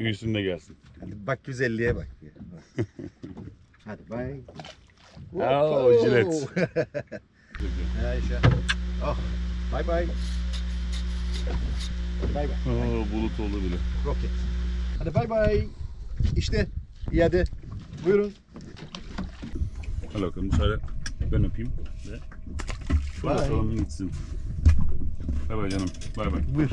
Büyüsün de gelsin. Hadi bak güzelliğe bak. ya. Hadi bay. Oo, jilet. Ayşe. Oh. Bay bay. Bay bay. Oo, bulut oldu bile. Roket. Hadi bay bay. İşte iade. Buyurun. Hadi bakalım şöyle ben öpeyim ve şöyle Bye. salonun gitsin. Bay bay canım. Bay bay. Buyur.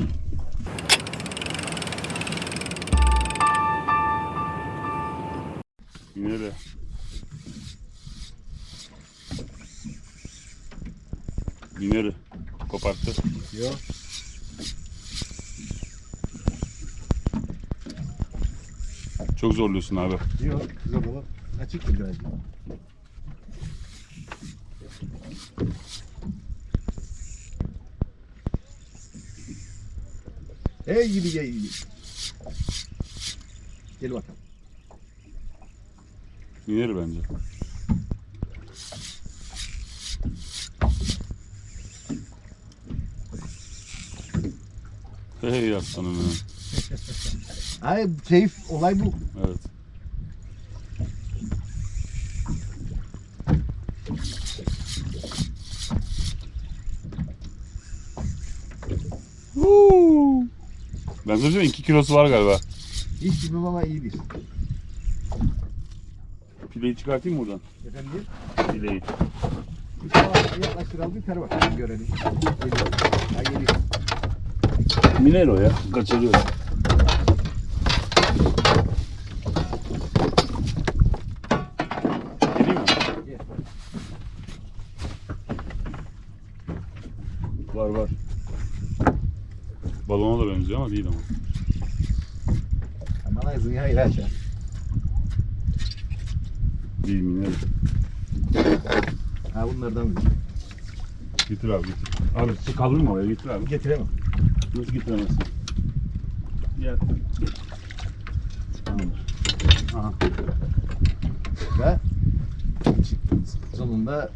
De. Bineri koparttı. Yok. Çok zorluyorsun abi. Yok. Güzel baba. Açık mı biraz? Hey gibi gel. Gel bakalım. Bineri bence. Hey aslanım benim. Ay keyif olay bu. Evet. Huu. Ben söyleyeyim 2 kilosu var galiba. Hiç gibi ama iyidir. Pileyi çıkartayım mı buradan? Efendim? Pileyi. Yaklaştıralım bir tane bakalım görelim. Geliyor. Ha geliyor. Minero ya. Kaçırıyor. Geleyim mi? Gel. Var var. Balona da benziyor ama değil ama. Aman ağzını hayır aşağı. Değil minero. Ha bunlardan Getir abi getir. Abi su kalır mı oraya? Getir abi. getiremem. Nasıl getiremezsin? Gel. Aha. Ve sonunda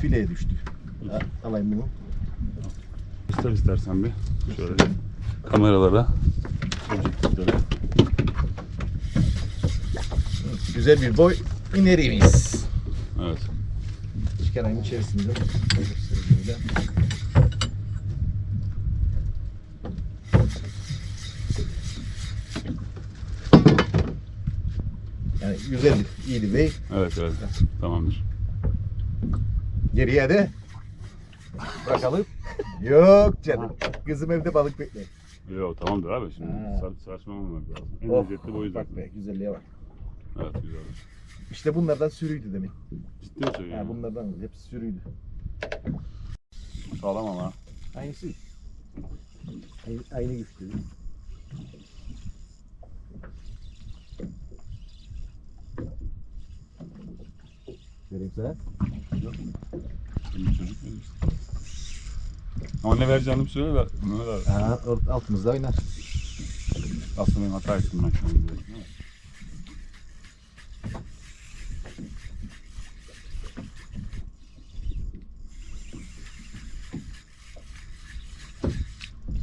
fileye düştü. Ha, alayım bunu. Göster istersen bir. Şöyle kameralara. Objektiflere. Güzel bir boy inerimiz. Evet. Çıkarayım içerisinde. Yani güzeldi, iyiydi bey. Evet evet. Tamamdır. Geriye de bakalım. Yok canım. Kızım evde balık bekliyor. Yok tamamdır abi şimdi Ha. sar, saçmalamak lazım. En lezzetli bu yüzden. Bak be güzelliğe bak. Evet güzel. İşte bunlardan sürüydü demek. Ciddi Ha, söylüyorsun? bunlardan hepsi sürüydü. Sağlam ama. Aynısı. Aynı, aynı güçlü. Vereyim sana. Benim çocuk benim işte. Ama ne vereceğini söyle ver. Ver? Aa, or- altımızda oynar. Aslında benim hata ettim ben şu an.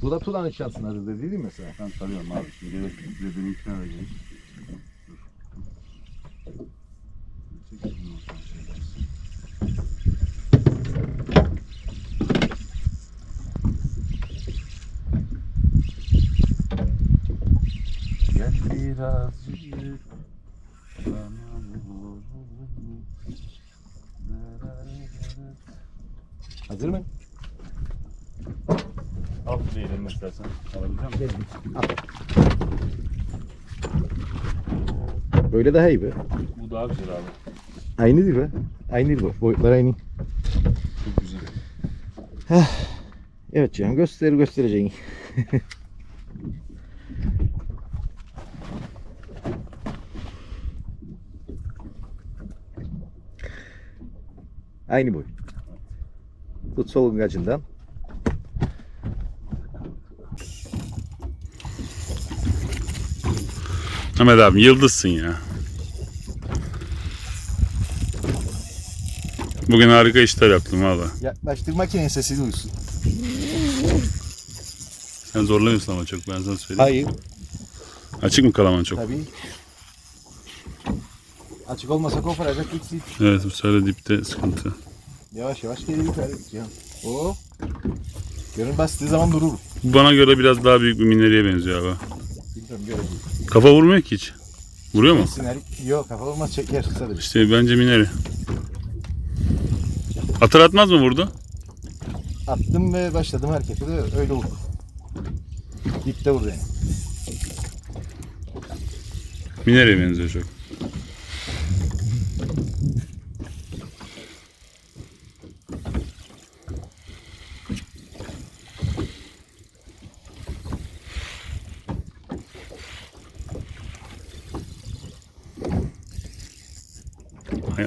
Bu da Tulan'ın şansın adı değil mi mesela? Ben sarıyorum abi. Şimdi. Çek şunu oradan şöyle. Gel birazcık bana vur. Hazır mı? Al diyelim istersen. Alabilecek misin? Böyle daha iyi be. Bu daha güzel abi. Aynı değil be. Aynı değil bu. Boyutlar aynı. Çok güzel. Evet canım göster göstereceğin. Aynı boy. Tut solungacından. Ahmet abi yıldızsın ya. Bugün harika işler yaptın valla. Yaklaştırmak için sesi duysun. Sen zorlamıyorsun ama çok ben sana söyleyeyim. Hayır. Açık mı kalaman çok? Tabii. Açık olmasa koparacak gitsin. Evet bu sefer dipte sıkıntı. Yavaş yavaş geri yukarı ya. O. Görün bastığı zaman durur. Bu bana göre biraz daha büyük bir mineriye benziyor abi. Bilmiyorum göreceğiz. Kafa vurmuyor ki hiç. Vuruyor mu? Siner. Yok kafa olmaz çeker sadece. İşte bence mineri. Atır atmaz mı vurdu? Attım ve başladım hareketi de öyle oldu. Dipte vurdu yani. Mineriye benziyor çok.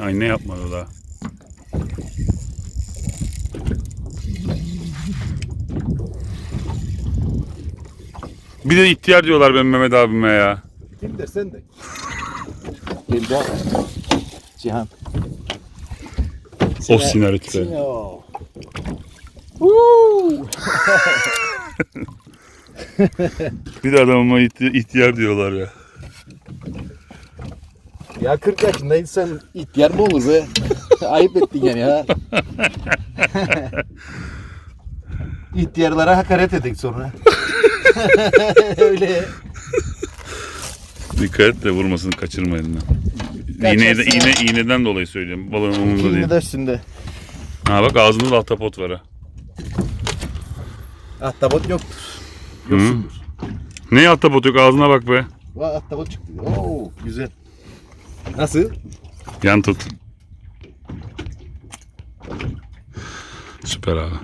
Ay, ay ne yapmadı daha. Bir de ihtiyar diyorlar ben Mehmet abime ya. Kim dersen de. Abi. Cihan. O sinarit be. Bir de adamıma ihti- ihtiyar diyorlar ya. Ya 40 yaşındaysan ihtiyar mı olur be? Ayıp ettin yani ha. İhtiyarlara hakaret edik sonra. Öyle. Dikkat et de vurmasın kaçırma elinden. İğneye de, Kaçarsa- iğne, iğneden dolayı söylüyorum. Balığın umurunda değil. Şimdi dersin Ha bak ağzında da ahtapot var ha. Ahtapot yok. Hı? Yoksundur. Ne ahtapot yok ağzına bak be. Vay ahtapot çıktı. Oo güzel. Nasıl? Yan tut. Süper abi.